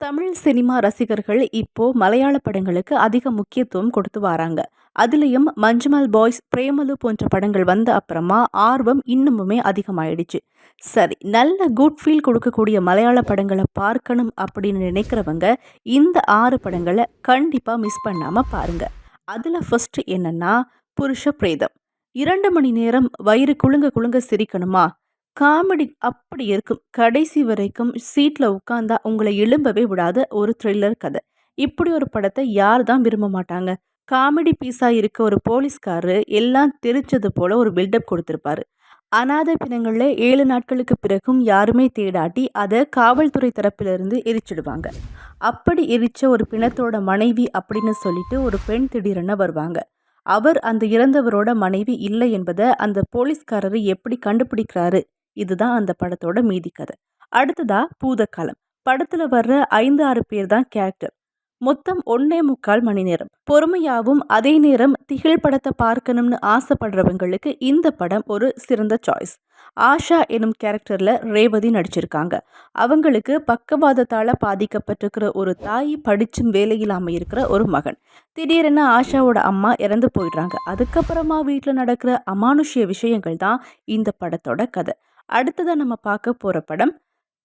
Tamil cinema ரசிகர்கள் இப்போ மலையாள படங்களுக்கு அதிக முக்கியத்துவம் கொடுத்து வராங்க. அதுலேயும் மஞ்சுமல் பாய்ஸ் பிரேமலு போன்ற படங்கள் வந்த அப்புறமா ஆர்வம் இன்னுமுமே அதிகமாயிடுச்சு. சரி நல்ல குட் ஃபீல் கொடுக்கக்கூடிய மலையாள படங்களை பார்க்கணும் அப்படின்னு நினைக்கிறவங்க இந்த ஆறு படங்களை கண்டிப்பாக மிஸ் பண்ணாமல் பாருங்கள் அதில் ஃபஸ்ட்டு என்னென்னா புருஷ பிரேதம். இரண்டு மணி நேரம் வயிறு குலுங்க குலுங்க சிரிக்கணுமா? காமெடி அப்படி இருக்கும். கடைசி வரைக்கும் சீட்டில் உட்காந்தா உங்களை எழும்பவே விடாத ஒரு த்ரில்லர் கதை. இப்படி ஒரு படத்தை யார் தான் விரும்ப மாட்டாங்க. காமெடி பீஸாக இருக்க ஒரு போலீஸ்காரரு எல்லாம் தெரிச்சது போல ஒரு பில்டப் கொடுத்துருப்பாரு. அனாதை பிணங்களில் ஏழு நாட்களுக்கு பிறகும் யாருமே தேடாட்டி அதை காவல்துறை தரப்பிலிருந்து எரிச்சிடுவாங்க. அப்படி எரிச்ச ஒரு பிணத்தோட மனைவி அப்படின்னு சொல்லிட்டு ஒரு பெண் திடீரென வருவாங்க. அவர் அந்த இறந்தவரோட மனைவி இல்லை என்பதை அந்த போலீஸ்காரர் எப்படி கண்டுபிடிக்கிறாரு? இதுதான் அந்த படத்தோட மீதி கதை. அடுத்ததா பூதக்காலம். படத்துல வர்ற ஐந்து ஆறு பேர் தான் கேரக்டர் மொத்தம் ஒன்னே முக்கால் மணி நேரம். பொறுமையாவும் அதே நேரம் திகில் படத்தை பார்க்கணும்னு ஆசைப்படுறவங்களுக்கு இந்த படம் ஒரு சிறந்த சாய்ஸ் ஆஷா எனும் கேரக்டரில் ரேவதி நடிச்சிருக்காங்க. அவங்களுக்கு பக்கவாதத்தால் பாதிக்கப்பட்டிருக்கிற ஒரு தாய் படிச்சும் வேலையில்லாமல் இருக்கிற ஒரு மகன். திடீரென ஆஷாவோட அம்மா இறந்து போயிடுறாங்க. அதுக்கப்புறமா வீட்டில் நடக்கிற அமானுஷ்ய விஷயங்கள் தான் இந்த படத்தோட கதை. அடுத்ததாக நம்ம பார்க்க போகிற படம்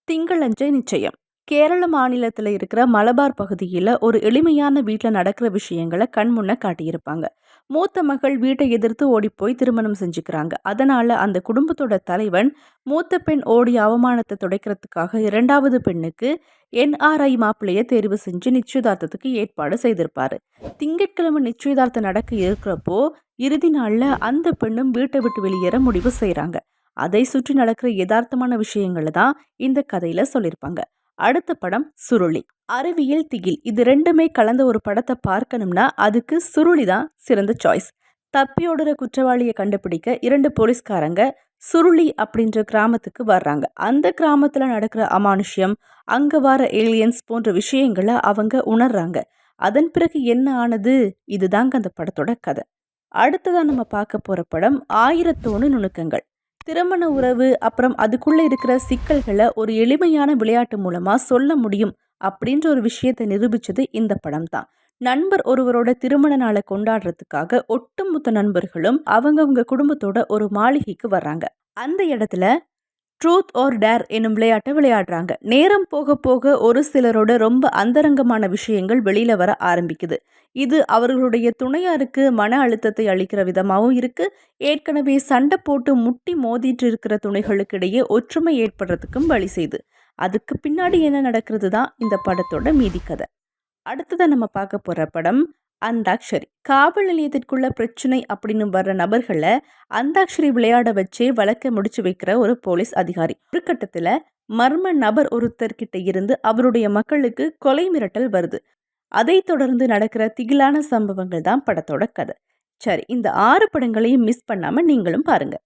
திங்களஞ்சை நிச்சயம். கேரள மாநிலத்தில் இருக்கிற மலபார் பகுதியில் ஒரு எளிமையான வீட்டில் நடக்கிற விஷயங்களை கண்முன்ன காட்டியிருப்பாங்க. மூத்த மகள் வீட்டை எதிர்த்து ஓடிப்போய் திருமணம் செஞ்சுக்கிறாங்க. அதனால் அந்த குடும்பத்தோட தலைவன் மூத்த பெண் ஓடி அவமானத்தை துடைக்கிறதுக்காக இரண்டாவது பெண்ணுக்கு என்ஆர்ஐ மாப்பிள்ளையை தேர்வு செஞ்சு நிச்சயதார்த்தத்துக்கு ஏற்பாடு செய்திருப்பாரு. திங்கட்கிழமை நிச்சயதார்த்தம் நடக்க இருக்கிறப்போ இறுதி நாளில் அந்த பெண்ணும் வீட்டை விட்டு வெளியேற முடிவு செய்கிறாங்க அதை சுற்றி நடக்கிற யதார்த்தமான விஷயங்களை தான் இந்த கதையில சொல்லியிருப்பாங்க. அடுத்த படம் சுருளி. அறிவியல் திகில். இது ரெண்டுமே கலந்த ஒரு படத்தை பார்க்கணும்னா அதுக்கு சுருளி தான் சிறந்த சாய்ஸ் தப்பியோடுற குற்றவாளியை கண்டுபிடிக்க இரண்டு போலீஸ்காரங்க சுருளி அப்படின்ற கிராமத்துக்கு வர்றாங்க. அந்த கிராமத்தில் நடக்கிற அமானுஷ்யம் அங்கே வர ஏலியன்ஸ் போன்ற விஷயங்களை அவங்க உணர்றாங்க. அதன் பிறகு என்ன ஆனது? இதுதாங்க அந்த படத்தோட கதை. அடுத்ததான் நம்ம பார்க்க போகிற படம் ஆயிரத்தோணு நுணுக்கங்கள். திருமண உறவு அப்புறம் அதுக்குள்ளே இருக்கிற சிக்கல்களை ஒரு எளிமையான விளையாட்டு மூலமாக சொல்ல முடியும் அப்படின்ற ஒரு விஷயத்தை நிரூபித்தது இந்த படம் தான் நண்பர் ஒருவரோட திருமண நாளை கொண்டாடுறதுக்காக ஒட்டுமொத்த நண்பர்களும் அவங்கவுங்க குடும்பத்தோட ஒரு மாளிகைக்கு வர்றாங்க. அந்த இடத்துல ட்ரூத் ஆர் டேர் என்னும் விளையாட்டை விளையாடுறாங்க. நேரம் போக போக ஒரு சிலரோட ரொம்ப அந்தரங்கமான விஷயங்கள் வெளியில வர ஆரம்பிக்குது. இது அவர்களுடைய துணையாருக்கு மன அழுத்தத்தை அளிக்கிற விதமாகவும் இருக்கு. ஏற்கனவே சண்டை போட்டு முட்டி மோதிட்டு இருக்கிற துணைகளுக்கு இடையே ஒற்றுமை ஏற்படுறதுக்கும் வழி செய்து. அதுக்கு பின்னாடி என்ன நடக்கிறது தான் இந்த படத்தோட மீதி கதை. அடுத்ததாக நம்ம பார்க்க போகிற படம் அந்தாக்ஷரி. காவல் நிலையத்திற்குள்ள பிரச்சனை அப்படின்னு வர்ற நபர்களை அந்தாக்ஷரி விளையாட வச்சே வழக்க முடிச்சு வைக்கிற ஒரு போலீஸ் அதிகாரி. ஒரு கட்டத்தில் மர்ம நபர் ஒருத்தர்கிட்ட இருந்து அவருடைய மக்களுக்கு கொலை மிரட்டல் வருது. அதை தொடர்ந்து நடக்கிற திகிலான சம்பவங்கள் தான் படத்தோட கதை. சரி இந்த ஆறு படங்களையும் மிஸ் பண்ணாமல் நீங்களும் பாருங்கள்